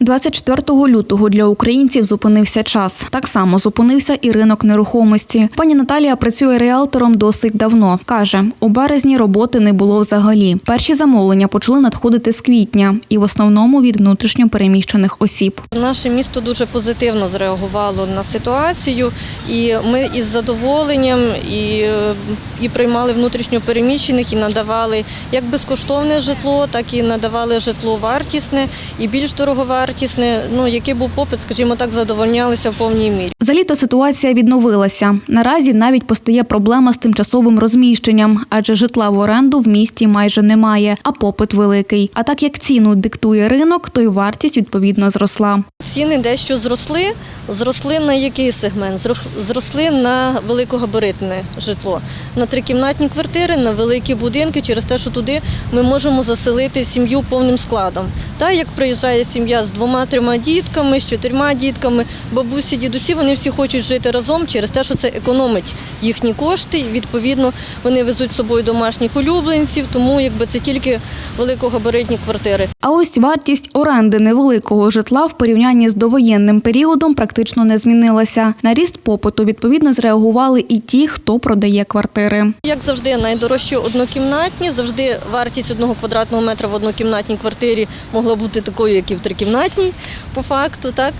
24 лютого для українців зупинився час. Так само зупинився і ринок нерухомості. Пані Наталія працює реалтором досить давно. каже, у березні роботи не було взагалі. Перші замовлення почали надходити з квітня, і в основному від внутрішньо переміщених осіб. Наше місто дуже позитивно зреагувало на ситуацію, і ми із задоволенням і, е, і приймали внутрішньо переміщених, і надавали як безкоштовне житло, так і надавали житло вартісне і більш дороговартісне. Ну який був попит, скажімо так, задовольнялися в повній мірі. За літо ситуація відновилася. Наразі навіть постає проблема з тимчасовим розміщенням, адже житла в оренду в місті майже немає, а попит великий. А так як ціну диктує ринок, то й вартість відповідно зросла. Ціни дещо зросли. Зросли на який сегмент? Зросли на великогабаритне житло, на трикімнатні квартири, на великі будинки, через те, що туди ми можемо заселити сім'ю повним складом. Та як приїжджає сім'я з двома-трьома дітками, з чотирма дітками, бабусі, дідусі, вони всі хочуть жити разом через те, що це економить їхні кошти. І відповідно вони везуть з собою домашніх улюбленців, тому якби це тільки великогабаритні квартири. А ось вартість оренди невеликого житла в порівнянні з довоєнним періодом практично не змінилася. На ріст попиту відповідно зреагували і ті, хто продає квартири. Як завжди, найдорожчі однокімнатні. Завжди вартість одного квадратного метра в однокімнатній квартирі могла бути такою, як і в трикімнатній, по факту. Так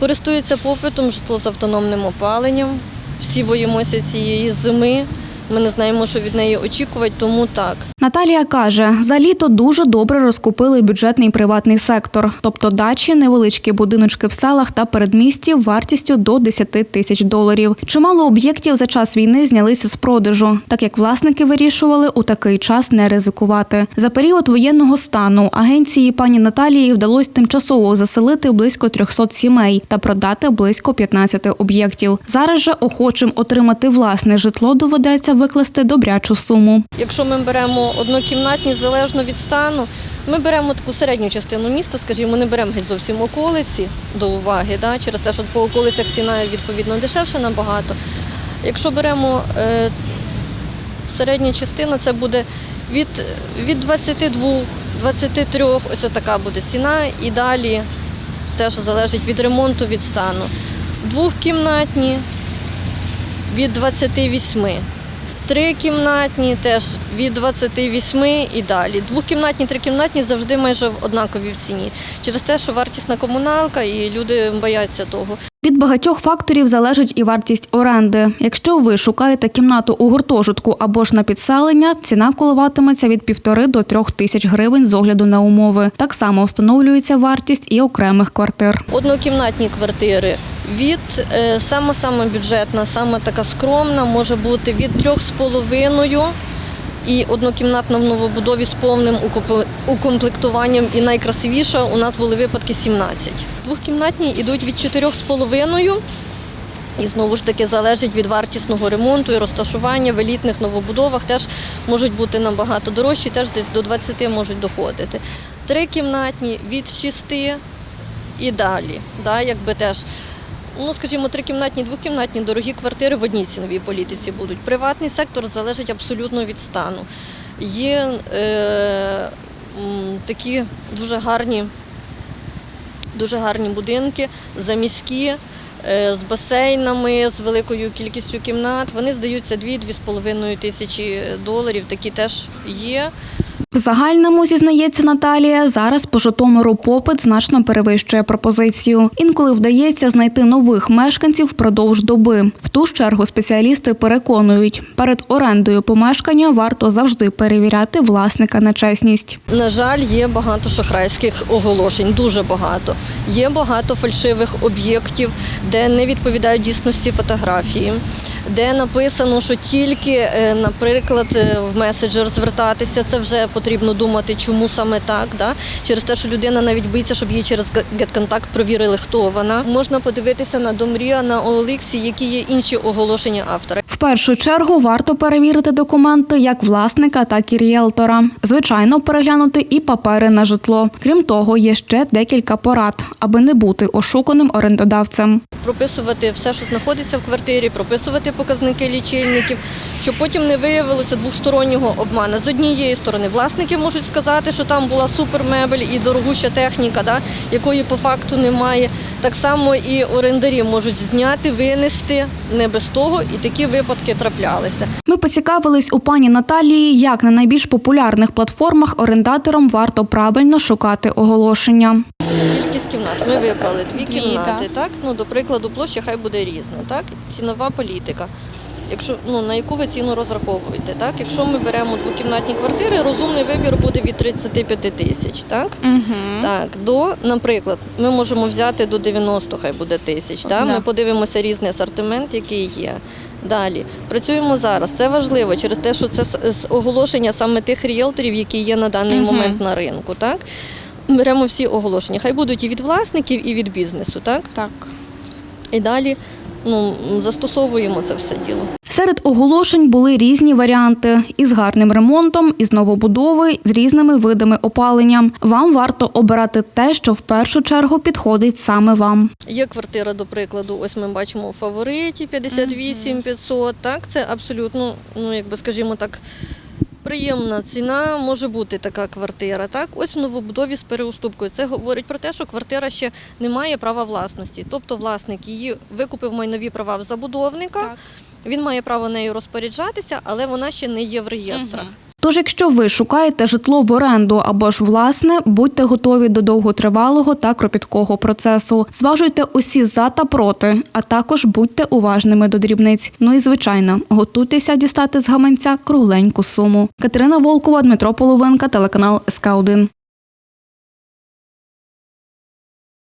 користується попитом житло з автономним опаленням. Всі боїмося цієї зими. Ми не знаємо, що від неї очікувати, тому так. Наталія каже, за літо дуже добре розкупили бюджетний приватний сектор, тобто дачі, невеличкі будиночки в селах та передмісті вартістю до 10 тисяч доларів. Чимало об'єктів за час війни знялися з продажу, так як власники вирішували у такий час не ризикувати. За період воєнного стану агенції пані Наталії вдалося тимчасово заселити близько 300 сімей та продати близько 15 об'єктів. Зараз же охочим отримати власне житло доведеться викласти добрячу суму. Якщо ми беремо однокімнатні залежно від стану, ми беремо таку середню частину міста, скажімо, не беремо геть зовсім околиці до уваги, да, через те, що по околицях ціна відповідно дешевша набагато. Якщо беремо е, середня частина, це буде від, від 22, 23, ось така буде ціна, і далі теж залежить від ремонту, від стану. Двохкімнатні від 28. Трикімнатні теж від 28 і далі. Двохкімнатні, трикімнатні завжди майже однакові в ціні. Через те, що вартісна комуналка і люди бояться того. Від багатьох факторів залежить і вартість оренди. Якщо ви шукаєте кімнату у гуртожитку або ж на підселення, ціна коливатиметься від півтори до трьох тисяч гривень з огляду на умови. Так само встановлюється вартість і окремих квартир. Однокімнатні квартири від е, саме саме бюджетна, саме така скромна, може бути від трьох з половиною. І однокімнатна в новобудові з повним укомплектуванням. І найкрасивіша у нас були випадки 17. Двохкімнатні йдуть від 4,5. І знову ж таки залежить від вартісного ремонту і розташування в елітних новобудовах теж можуть бути набагато дорожчі, теж десь до 20 можуть доходити. Трикімнатні від 6 і далі. Да, якби теж, ну скажімо, трикімнатні, двокімнатні дорогі квартири в одній ціновій політиці будуть. Приватний сектор залежить абсолютно від стану. Є е, такі дуже гарні, дуже гарні будинки, заміські. е, З басейнами, з великою кількістю кімнат. Вони здаються 2-2,5 тисячі доларів. Такі теж є. В загальному, зізнається Наталія, зараз по Житомиру попит значно перевищує пропозицію. Інколи вдається знайти нових мешканців впродовж доби. В ту ж чергу спеціалісти переконують, перед орендою помешкання варто завжди перевіряти власника на чесність. На жаль, є багато шахрайських оголошень, дуже багато. Є багато фальшивих об'єктів, де не відповідають дійсності фотографії, де написано, що тільки, е, наприклад, е, в меседжер звертатися, це вже потрібно думати, чому саме так. Да? Через те, що людина навіть боїться, щоб її через GetContact провірили, хто вона. Можна подивитися на Домрія, на OLX, які є інші оголошення автора. В першу чергу варто перевірити документи як власника, так і ріелтора. Звичайно, переглянути і папери на житло. Крім того, є ще декілька порад, аби не бути ошуканим орендодавцем. прописувати все, що знаходиться в квартирі, прописувати показники лічильників, щоб потім не виявилося двостороннього обману. З однієї сторони власник власники можуть сказати, що там була супермебель і дорогуща техніка, да, якої по факту немає. Так само і орендарі можуть зняти, винести не без того, і такі випадки траплялися. Ми поцікавились у пані Наталії, як на найбільш популярних платформах орендаторам варто правильно шукати оголошення. Кількість кімнат. Ми вибрали дві кімнати. Так? Ну, до прикладу, площа хай буде різна. Так? Цінова політика. Якщо ну на яку ви ціну розраховуєте, так? Якщо ми беремо двокімнатні квартири, розумний вибір буде від 35 тисяч, так? Угу. Так, до, наприклад, ми можемо взяти до 90, хай буде тисяч. Так? Да. Ми подивимося різний асортимент, який є. Далі працюємо зараз. Це важливо через те, що це оголошення саме тих ріелторів, які є на даний Мгм. момент на ринку. Так? Беремо всі оголошення. Хай будуть і від власників, і від бізнесу. Так? Так. І далі ну, застосовуємо це все діло. Серед оголошень були різні варіанти із гарним ремонтом, із новобудови, з різними видами опалення. Вам варто обирати те, що в першу чергу підходить саме вам. Є квартира, до прикладу, ось ми бачимо у фавориті 58 500. Так, це абсолютно, ну якби скажімо так. Приємна ціна може бути така квартира. Так, ось в новобудові з переуступкою. Це говорить про те, що квартира ще не має права власності. Тобто власник її викупив майнові права в забудовника. Так. Він має право нею розпоряджатися, але вона ще не є в реєстрах. Тож, якщо ви шукаєте житло в оренду або ж власне, будьте готові до довготривалого та кропіткого процесу. Зважуйте усі за та проти, а також будьте уважними до дрібниць. Ну і звичайно, готуйтеся дістати з гаманця кругленьку суму. Катерина Волкова, Дмитро Половинка, телеканал СК 1